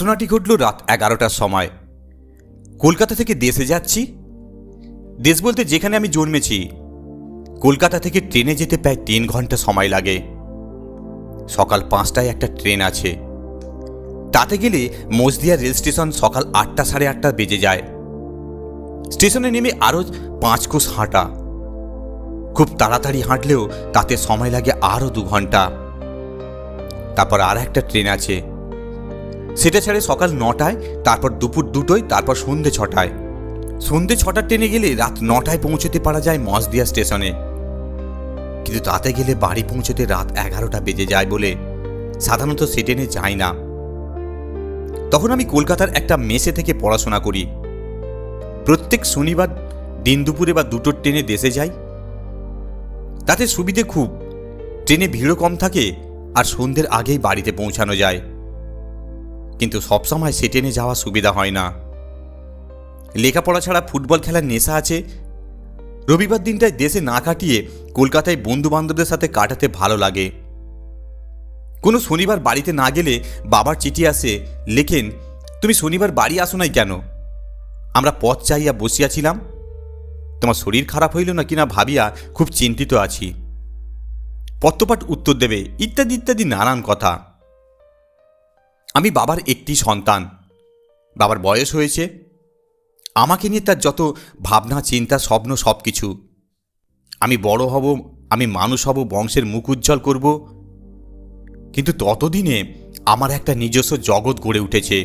ঘটনাটি ঘটল রাত এগারোটার সময়। কলকাতা থেকে দেশে যাচ্ছি। দেশ বলতে যেখানে আমি জন্মেছি। কলকাতা থেকে ট্রেনে যেতে প্রায় তিন ঘণ্টা সময় লাগে। সকাল পাঁচটায় একটা ট্রেন আছে। তাতে গেলে মসদিয়া রেল স্টেশন সকাল আটটা সাড়ে আটটা বেজে যায়। স্টেশনে নেমে আরও পাঁচ কোষ হাঁটা। খুব তাড়াতাড়ি হাঁটলেও তাতে সময় লাগে আরও দু ঘণ্টা। তারপর আর একটা ট্রেন আছে। সেটা ছাড়ে সকাল নটায়, তারপর দুপুর দুটোয়, তারপর সন্ধে ছটায়। সন্ধে ছটার ট্রেনে গেলে রাত নটায় পৌঁছতে পারা যায় মসদিয়া স্টেশনে। কিন্তু তাতে গেলে বাড়ি পৌঁছতে রাত এগারোটা বেজে যায় বলে সাধারণত সে ট্রেনে যাই না। তখন আমি কলকাতার একটা মেসে থেকে পড়াশোনা করি। প্রত্যেক শনিবার দিন দুপুরে বা দুটোর ট্রেনে দেশে যাই। তাতে সুবিধে খুব। ট্রেনে ভিড়ও কম থাকে আর সন্ধ্যের আগেই বাড়িতে পৌঁছানো যায়। কিন্তু সবসময় সে ট্রেনে যাওয়া সুবিধা হয় না। লেখাপড়া ছাড়া ফুটবল খেলার নেশা আছে। রবিবার দিনটায় দেশে না কাটিয়ে কলকাতায় বন্ধু বান্ধবদের সাথে কাটাতে ভালো লাগে। কোনো শনিবার বাড়িতে না গেলে বাবার চিঠি আসে, লেখেন, তুমি শনিবার বাড়ি আসো নাই কেন? আমরা পথ চাইয়া বসিয়াছিলাম। তোমার শরীর খারাপ হইল না কিনা ভাবিয়া খুব চিন্তিত আছি। পত্রপাঠ উত্তর দেবে, ইত্যাদি ইত্যাদি নানান কথা। আমি বাবার একটি সন্তান। বাবার বয়স হয়েছে। আমাকে নিয়ে তার যত ভাবনা, চিন্তা, স্বপ্ন সব কিছু আমি বড় হব, আমি মানুষ হব, বংশের মুখ উজ্জ্বল করব। কিন্তু ততদিনে আমার একটা নিজস্ব জগৎ গড়ে উঠেছে।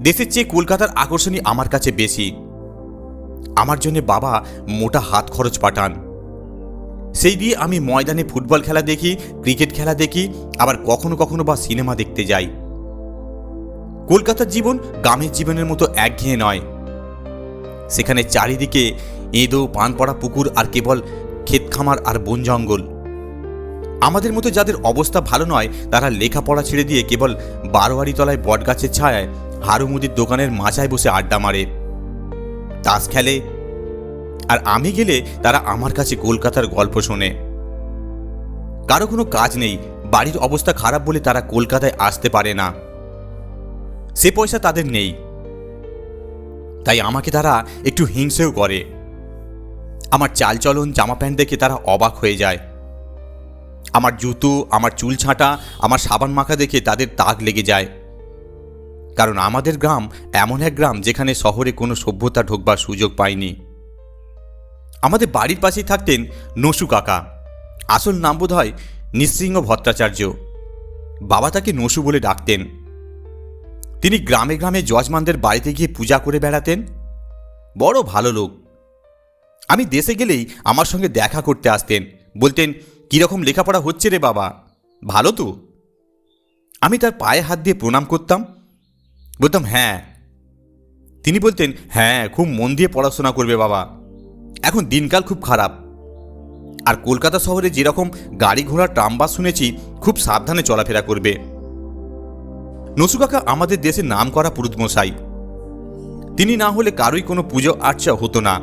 দেশের চেয়ে কলকাতার আকর্ষণই আমার কাছে বেশি। আমার জন্য বাবা মোটা হাত খরচ পাঠান। সেই দিয়ে আমি ময়দানে ফুটবল খেলা দেখি, ক্রিকেট খেলা দেখি, আবার কখনো কখনো বা সিনেমা দেখতে যাই। কলকাতার জীবন গ্রামের জীবনের মতো একঘেয়ে নয়। সেখানে চারিদিকে এঁদো, পানপড়া, পুকুর আর কেবল ক্ষেত খামার আর বন জঙ্গল। আমাদের মতো যাদের অবস্থা ভালো নয়, তারা লেখাপড়া ছেড়ে দিয়ে কেবল বারোয়ারি তলায় বটগাছের ছায়ায় হারুমুদির দোকানের মাচায় বসে আড্ডা মারে। তাস খেলে আর আমি গেলে তারা আমার কাছে কলকাতার গল্প শোনে। কারও কোনো কাজ নেই, বাড়ির অবস্থা খারাপ বলে তারা কলকাতায় আসতে পারে না। সে পয়সা তাদের নেই। তাই আমাকে তারা একটু হিংসেও করে। আমার চালচলন জামা প্যান্ট দেখে তারা অবাক হয়ে যায়। আমার জুতো, আমার চুল ছাঁটা, আমার সাবান মাখা দেখে তাদের তাক লেগে যায়। কারণ আমাদের গ্রাম এমন এক গ্রাম যেখানে শহরে কোনো সভ্যতা ঢোকবার সুযোগ পায়নি। আমাদের বাড়ির পাশেই থাকতেন নসু কাকা। আসল নাম বোধ হয় নৃসিংহ ভট্টাচার্য। বাবা তাকে নসু বলে ডাকতেন। তিনি গ্রামে গ্রামে যজমানদের বাড়িতে গিয়ে পূজা করে বেড়াতেন। বড় ভালো লোক। আমি দেশে গেলেই আমার সঙ্গে দেখা করতে আসতেন। বলতেন, কীরকম লেখাপড়া হচ্ছে রে বাবা? ভালো তো? আমি তার পায়ে হাত দিয়ে প্রণাম করতাম। বলতাম হ্যাঁ। তিনি বলতেন হ্যাঁ খুব মন দিয়ে পড়াশোনা করবে বাবা। এখন দিনকাল খুব খারাপ। আর কলকাতা শহরে যেরকম গাড়ি ঘোড়া ট্রাম বাস শুনেছি, খুব সাবধানে চলাফেরা করবে। নসুকাকা আমাদের দেশে নাম করা পুরুতমশাই তিনি না হলে কারোই কোনো পুজো আর্চা হতো না।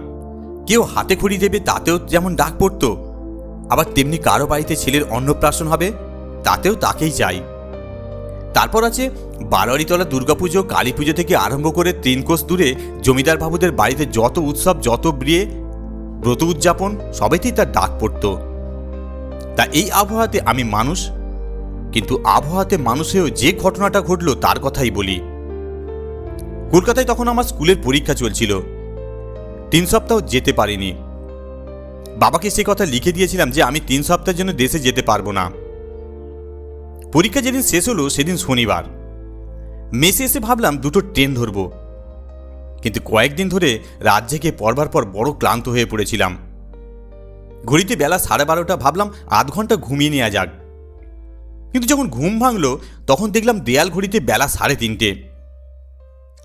কেউ হাতে খড়ি দেবে, তাতেও যেমন ডাক পড়তো। আবার তেমনি কারও বাড়িতে ছেলের অন্নপ্রাশন হবে, তাতেও তাকেই চাই। তারপর আছে বারোয়ারিতলা দুর্গাপুজো কালী পুজো থেকে আরম্ভ করে তিন কোষ দূরে জমিদার বাবুদের বাড়িতে যত উৎসব, যত বিয়ে ব্রত উদযাপন, সবেতেই তার ডাক পড়ত। তা এই আবহাওয়াতে আমি মানুষ? কিন্তু আবহাওয়াতে মানুষেও যে ঘটনাটা ঘটল তার কথাই বলি। কলকাতায় তখন আমার স্কুলের পরীক্ষা চলছিল। তিন সপ্তাহ যেতে পারিনি। বাবাকে সে কথা লিখে দিয়েছিলাম যে আমি তিন সপ্তাহের জন্য দেশে যেতে পারব না। পরীক্ষা যেদিন শেষ হলো, সেদিন শনিবার। মেসে এসে ভাবলাম দুটো ট্রেন ধরবো। কিন্তু কয়েকদিন ধরে রাত জেগে পড়বার পর বড় ক্লান্ত হয়ে পড়েছিলাম। ঘড়িতে বেলা সাড়ে বারোটা ভাবলাম আধ ঘণ্টা ঘুমিয়ে নেওয়া যাক। কিন্তু যখন ঘুম ভাঙলো, তখন দেখলাম দেয়াল ঘড়িতে বেলা সাড়ে তিনটে।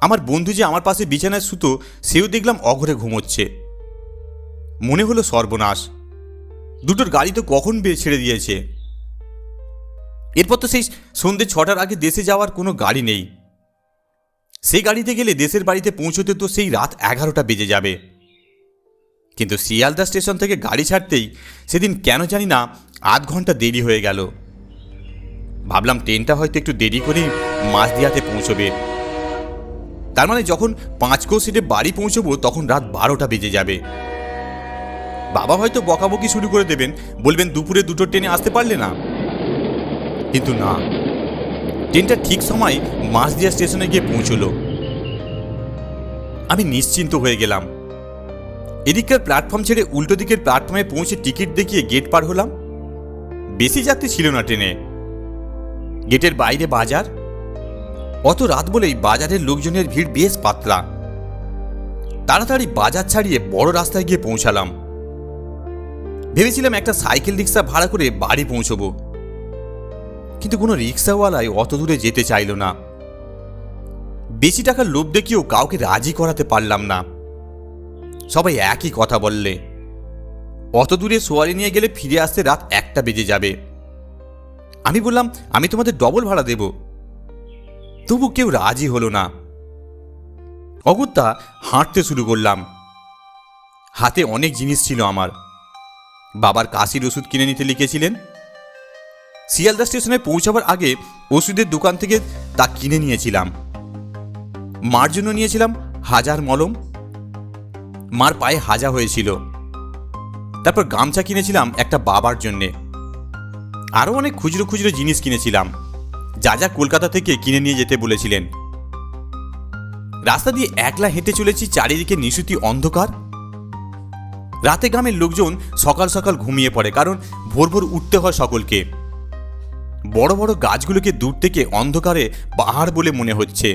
আমার বন্ধু যে আমার পাশে বিছানায় সুতো সেও দেখলাম অঘরে ঘুমোচ্ছে। মনে হলো সর্বনাশ। দুটোর গাড়ি তো কখন ছেড়ে দিয়েছে। এরপর তো সেই সন্ধ্যে ছটার আগে দেশে যাওয়ার কোনো গাড়ি নেই। সেই গাড়িতে গেলে দেশের বাড়িতে পৌঁছতে তো সেই রাত এগারোটা বেজে যাবে। কিন্তু শিয়ালদা স্টেশন থেকে গাড়ি ছাড়তেই সেদিন কেন জানি না আধ ঘণ্টা দেরি হয়ে গেল। ভাবলাম ট্রেনটা হয়তো একটু দেরি করেই মাঝদিয়াতে পৌঁছবে। তার মানে যখন পাঁচ কো সিটে বাড়ি পৌঁছবো তখন রাত বারোটা বেজে যাবে। বাবা হয়তো বকাবকি শুরু করে দেবেন, বলবেন দুপুরে দুটো ট্রেনে আসতে পারলে না। কিন্তু না। ট্রেনটা ঠিক সময় মাঝদিয়া স্টেশনে গিয়ে পৌঁছলো। আমি নিশ্চিন্ত হয়ে গেলাম। এদিককার প্ল্যাটফর্ম ছেড়ে উল্টো দিকের প্ল্যাটফর্মে পৌঁছে টিকিট দেখিয়ে গেট পার হলাম। বেশি যাত্রী ছিল না ট্রেনে। গেটের বাইরে বাজার। অত রাত বলেই বাজারের লোকজনের ভিড় বেশ পাতলা। তাড়াতাড়ি বাজার ছাড়িয়ে বড় রাস্তায় গিয়ে পৌঁছালাম। ভেবেছিলাম একটা সাইকেল রিক্সা ভাড়া করে বাড়ি পৌঁছবো। কিন্তু কোনো রিক্সাওয়ালাই অত দূরে যেতে চাইল না। বেশি টাকার লোভ দেখিয়েও কাউকে রাজি করাতে পারলাম না। সবাই একই কথা বললে। অত দূরে সোয়ারি নিয়ে গেলে ফিরে আসতে রাত একটা বেজে যাবে। আমি বললাম, আমি তোমাদের ডবল ভাড়া দেব। তবু কেউ রাজি হলো না। অগত্যা হাঁটতে শুরু করলাম। হাতে অনেক জিনিস ছিল আমার। বাবার কাশির ওষুধ কিনে নিতে লিখেছিলেন। শিয়ালদা স্টেশনে পৌঁছাবার আগে ওষুধের দোকান থেকে তা কিনে নিয়েছিলাম। মার জন্য নিয়েছিলাম হাজার মলম। মার পায়ে হাজা হয়েছিল। তারপর গামছা কিনেছিলাম একটা বাবার জন্যে। আরও অনেক খুচরো খুচরো জিনিস কিনেছিলাম। যা যা কলকাতা থেকে কিনে নিয়ে যেতে বলেছিলেন। রাস্তা দিয়ে একলা হেঁটে চলেছি চারিদিকে নিশুতি অন্ধকার। রাতে গ্রামের লোকজন সকাল সকাল ঘুমিয়ে পড়ে, কারণ ভোর ভোর উঠতে হয় সকলকে। বড় বড় গাছগুলোকে দূর থেকে অন্ধকারে পাহাড় বলে মনে হচ্ছে।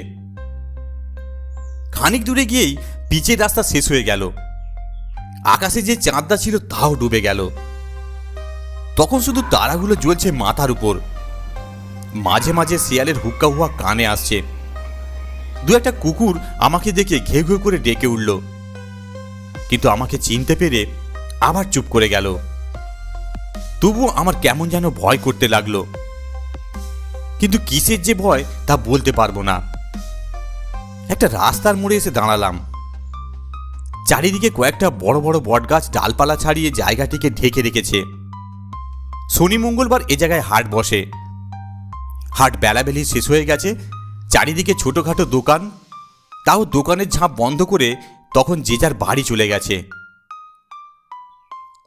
খানিক দূরে গিয়েই পিচের রাস্তা শেষ হয়ে গেল। আকাশে যে চাঁদটা ছিল তাও ডুবে গেল। তখন শুধু তারাগুলো জ্বলছে মাথার উপর। মাঝে মাঝে শিয়ালের হুক্কা হুয়া কানে আসছে। দু একটা কুকুর আমাকে দেখে ঘেউ ঘেউ করে ডেকে উঠল। কিন্তু আমাকে চিনতে পেরে আবার চুপ করে গেল। তবুও আমার কেমন যেন ভয় করতে লাগল। কিন্তু কিসের যে ভয় তা বলতে পারব না। একটা রাস্তার মোড়ে এসে দাঁড়ালাম। চারিদিকে কয়েকটা বড় বড় বটগাছ ডালপালা ছাড়িয়ে জায়গাটিকে ঢেকে রেখেছে। শনি মঙ্গলবার এ জায়গায় হাট বসে। হাট বেলাবেলি শেষ হয়ে গেছে। চারিদিকে ছোটোখাটো দোকান। তাও দোকানের ঝাঁপ বন্ধ করে তখন যে যার বাড়ি চলে গেছে।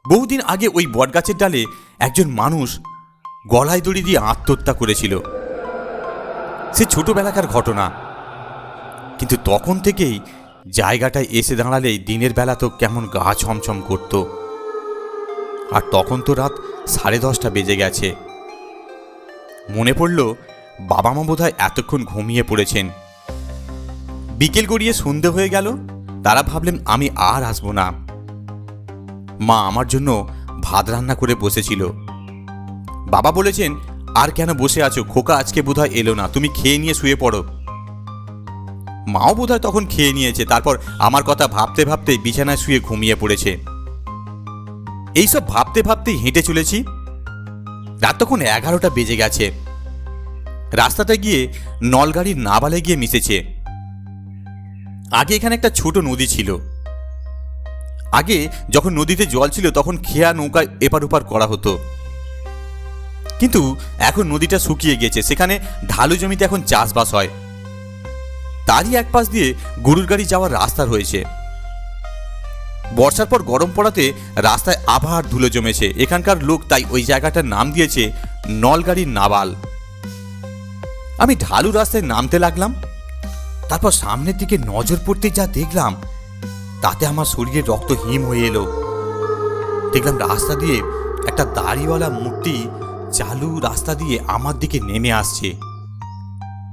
বহুদিন আগে ওই বটগাছের ডালে একজন মানুষ গলায় দড়ি দিয়ে আত্মহত্যা করেছিল। সে ছোটবেলাকার ঘটনা। কিন্তু তখন থেকেই জায়গাটায় এসে দাঁড়ালেই দিনের বেলা তো কেমন গা ছমছম করত। আর তখন তো রাত সাড়ে দশটা বেজে গেছে। মনে পড়ল বাবা মা বোধহয় এতক্ষণ ঘুমিয়ে পড়েছেন। বিকেল গড়িয়ে সন্ধে হয়ে গেল, তারা ভাবলেন, আমি আর আসব না। মা আমার জন্য ভাত রান্না করে বসেছিল। বাবা বলেছেন আর কেন বসে আছো? খোকা আজকে বোধহয় এলো না। তুমি খেয়ে নিয়ে শুয়ে পড়ো। মাও বোধহয় তখন খেয়ে নিয়েছে। তারপর আমার কথা ভাবতে ভাবতে বিছানায় শুয়ে ঘুমিয়ে পড়েছে। এইসব ভাবতে ভাবতেই হেঁটে চলেছি। রাত তখন এগারোটা বেজে গেছে। রাস্তাটা গিয়ে নলগাড়ির নাবালে গিয়ে মিশেছে। আগে এখানে একটা ছোট নদী ছিল। আগে যখন নদীতে জল ছিল তখন খেয়া নৌকায় এপার ওপার করা হতো। কিন্তু এখন নদীটা শুকিয়ে গেছে সেখানে ঢালু জমিতে এখন চাষবাস হয়। তারই এক পাশ দিয়ে গরুর গাড়ি যাওয়ার রাস্তা রয়েছে। বর্ষার পর গরম পড়াতে রাস্তায় আবার ধুলো জমেছে। এখানকার লোক তাই ওই জায়গাটার নাম দিয়েছে নলগাড়ির নাবাল। আমি ঢালু রাস্তায় নামতে লাগলাম। তারপর সামনের দিকে নজর পড়তে যা দেখলাম, তাতে আমার শরীরে রক্ত হিম হয়ে এলো। দেখলাম রাস্তা দিয়ে একটা দাড়িওয়ালা মূর্তি চালু রাস্তা দিয়ে আমার দিকে নেমে আসছে।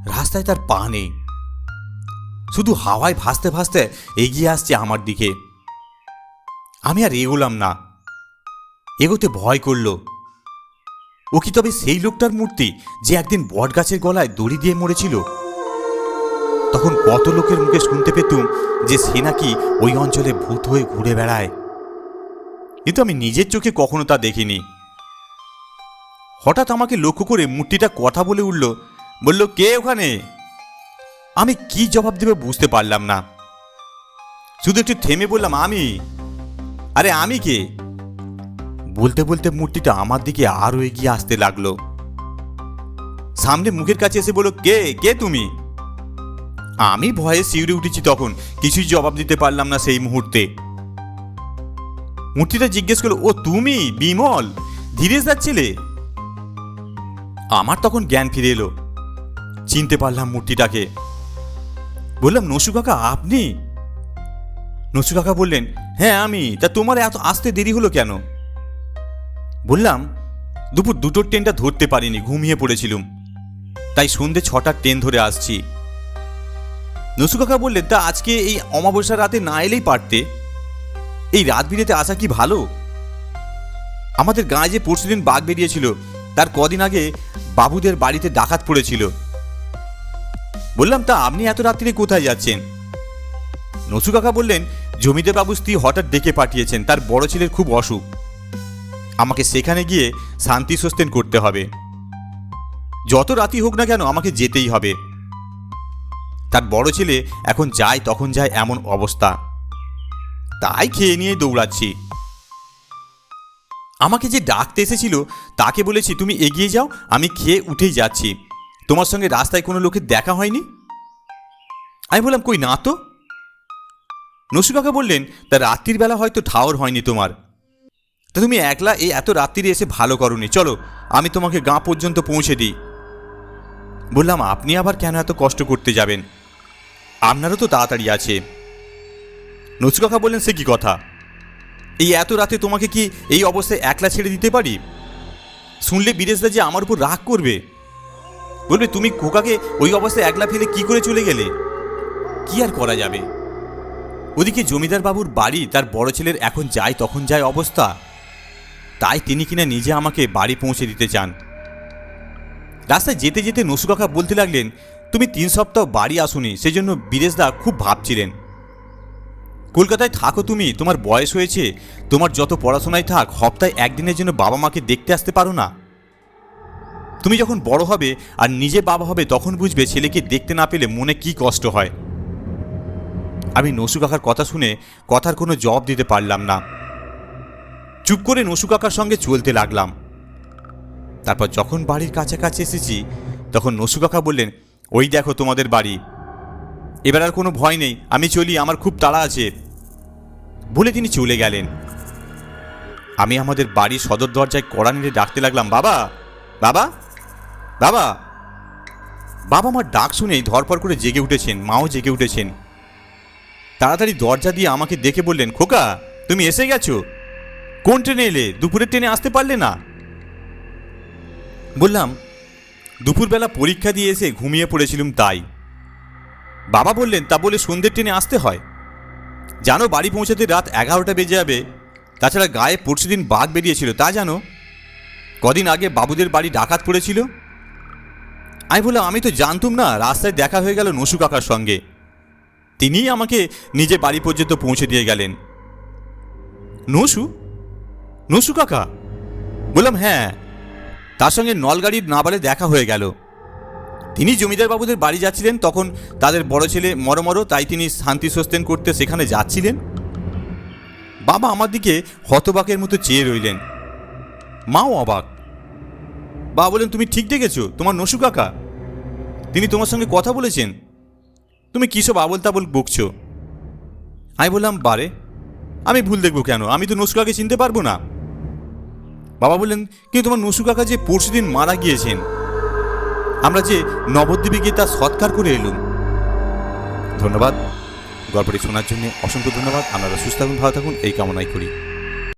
রাস্তায় তার পা নেই। শুধু হাওয়ায় ভাসতে ভাসতে এগিয়ে আসছে আমার দিকে। আমি আর এগোলাম না। এগোতে ভয় করল। ও কি তবে সেই লোকটার মূর্তি যে একদিন বটগাছের গলায় দড়ি দিয়ে মরেছিল? তখন কত লোকের মুখে শুনতে পেতুম যে সে নাকি ওই অঞ্চলে ভূত হয়ে ঘুরে বেড়ায়। কিন্তু আমি নিজের চোখে কখনো তা দেখিনি। হঠাৎ আমাকে লক্ষ্য করে মূর্তিটা কথা বলে উঠল, বলল, কে ওখানে? আমি কি জবাব দেবে বুঝতে পারলাম না। শুধু একটু থেমে বললাম, আমি? আরে, আমি কে? বলতে বলতে মূর্তিটা আমার দিকে আরও এগিয়ে আসতে লাগল। সামনে মুখের কাছে এসে বলো কে? কে তুমি? আমি ভয়ে শিউরে উঠেছি তখন, কিছুই জবাব দিতে পারলাম না সেই মুহূর্তে। মূর্তিটা জিজ্ঞেস করল, ও তুমি? বিমল? ধীরেশ দার ছেলে? আমার তখন জ্ঞান ফিরে এলো। চিনতে পারলাম মূর্তিটাকে। বললাম, নসু কাকা, আপনি? নসু কাকা বললেন হ্যাঁ আমি। তা তোমার এত আসতে দেরি হলো কেন? বললাম, দুপুর দুটোর ট্রেনটা ধরতে পারিনি, ঘুমিয়ে পড়েছিলুম। তাই সন্ধে ছটার ট্রেন ধরে আসছি। নসু কাকা বললেন, তা আজকে এই অমাবস্যার রাতে না এলেই পারতে। এই রাত বিরেতে আসা কি ভালো? আমাদের গাঁয়ে যে পরশুদিন বাঘ বেরিয়েছিল তার কদিন আগে বাবুদের বাড়িতে ডাকাত পড়েছিল। বললাম, তা আপনি এত রাত্রিরে কোথায় যাচ্ছেন? নসু কাকা বললেন, জমিদার বাবু স্ত্রী হঠাৎ ডেকে পাঠিয়েছেন, তার বড় ছেলের খুব অসুখ। আমাকে সেখানে গিয়ে শান্তি সস্তেন করতে হবে। যত রাতি হোক না কেন আমাকে যেতেই হবে। তার বড় ছেলে এখন যায়, তখন যায় এমন অবস্থা। তাই খেয়ে নিয়ে দৌড়াচ্ছি। আমাকে যে ডাকতে এসেছিল, তাকে বলেছি, তুমি এগিয়ে যাও, আমি খেয়ে উঠেই যাচ্ছি। তোমার সঙ্গে রাস্তায় কোনো লোকের দেখা হয়নি? আমি বললাম, কই না তো? নসুকাকা বললেন, তা রাত্রির বেলা হয়তো ঠাওর হয়নি তোমার। তা তুমি একলা এই এত রাত্রিরে এসে ভালো করনি। চলো, আমি তোমাকে গাঁ পর্যন্ত পৌঁছে দিই। বললাম, আপনি আবার কেন এত কষ্ট করতে যাবেন? আপনারও তো তাড়াতাড়ি আছে। নসু কাকা বললেন, সে কি কথা? এই এত রাতে তোমাকে কি এই অবস্থায় একলা ছেড়ে দিতে পারি? শুনলে বিরেশদা যে আমার উপর রাগ করবে। বলবে, তুমি খোকাকে ওই অবস্থায় একলা ফেলে কি করে চলে গেলে? কি আর করা যাবে? ওদিকে জমিদার বাবুর বাড়ি, তার বড় ছেলের এখন যায় তখন যায় অবস্থা। তাই তিনি কিনা নিজে আমাকে বাড়ি পৌঁছে দিতে চান। রাস্তায় যেতে যেতে নসু কাকা বলতে লাগলেন, তুমি তিন সপ্তাহ বাড়ি আসুনি, সেজন্য বীরেশদা খুব ভাবছিলেন। কলকাতায় থাকো তুমি, তোমার বয়স হয়েছে। তোমার যত পড়াশোনায় থাক, হপ্তায় একদিনের জন্য বাবা মাকে দেখতে আসতে পারো না। তুমি যখন বড় হবে আর নিজে বাবা হবে, তখন বুঝবে ছেলেকে দেখতে না পেলে মনে কি কষ্ট হয়। আমি নসু কাকার কথা শুনে কথার কোনো জবাব দিতে পারলাম না। চুপ করে নসু কাকার সঙ্গে চলতে লাগলাম। তারপর যখন বাড়ির কাছাকাছি এসেছি, তখন নসু কাকা বললেন, ওই দেখো তোমাদের বাড়ি। এবার আর কোনো ভয় নেই, আমি চলি, আমার খুব তাড়া আছে। বলে তিনি চলে গেলেন। আমি আমাদের বাড়ির সদর দরজায় কড়া নিয়ে ডাকতে লাগলাম, বাবা বাবা বাবা। বাবা আমার ডাক শুনেই ধরপর করে জেগে উঠেছেন, মাও জেগে উঠেছেন। তাড়াতাড়ি দরজা দিয়ে আমাকে দেখে বললেন, খোকা, তুমি এসে গেছো? কোন ট্রেনে এলে? দুপুরের ট্রেনে আসতে পারলে না? বললাম, দুপুরবেলা পরীক্ষা দিয়ে এসে ঘুমিয়ে পড়েছিলাম তাই। বাবা বললেন, তা বলে সন্ধ্যের ট্রেনে আসতে হয়? জানো বাড়ি পৌঁছাতে রাত এগারোটা বেজে যাবে? তাছাড়া গায়ে পরশু দিন বাঘ বেরিয়েছিল, তা জানো? কদিন আগে বাবুদের বাড়ি ডাকাত পড়েছিল। আমি বললাম, আমি তো জানতুম না, রাস্তায় দেখা হয়ে গেল নসু কাকার সঙ্গে। তিনিই আমাকে নিজে বাড়ি পর্যন্ত পৌঁছে দিয়ে গেলেন। নসু? নসু কাকা? বললাম হ্যাঁ। তার সঙ্গে নলগাড়ির নাবালে দেখা হয়ে গেল। তিনি জমিদার বাবুদের বাড়ি যাচ্ছিলেন, তখন তাদের বড় ছেলে মরমরো তাই তিনি শান্তি সস্তেন করতে সেখানে যাচ্ছিলেন। বাবা আমার দিকে হতবাকের মতো চেয়ে রইলেন। মাও অবাক। বাবা বলেন তুমি ঠিক দেখেছ তোমার নসু কাকা? তিনি তোমার সঙ্গে কথা বলেছেন। তুমি কী সব আবল তাবল বকছো? আমি বললাম, বারে, আমি ভুল দেখব কেন? আমি তো নসু কাকে চিনতে পারব না। বাবা বললেন, কিন্তু তোমার নসু কাকা যে পরশুদিন মারা গিয়েছেন আমরা যে নবদ্বীপে গিয়ে তার সৎকার করে এলুম। ধন্যবাদ। গল্পটি শোনার জন্য অসংখ্য ধন্যবাদ। আপনারা সুস্থ থাকুন, ভালো থাকুন। এই কামনাই করি।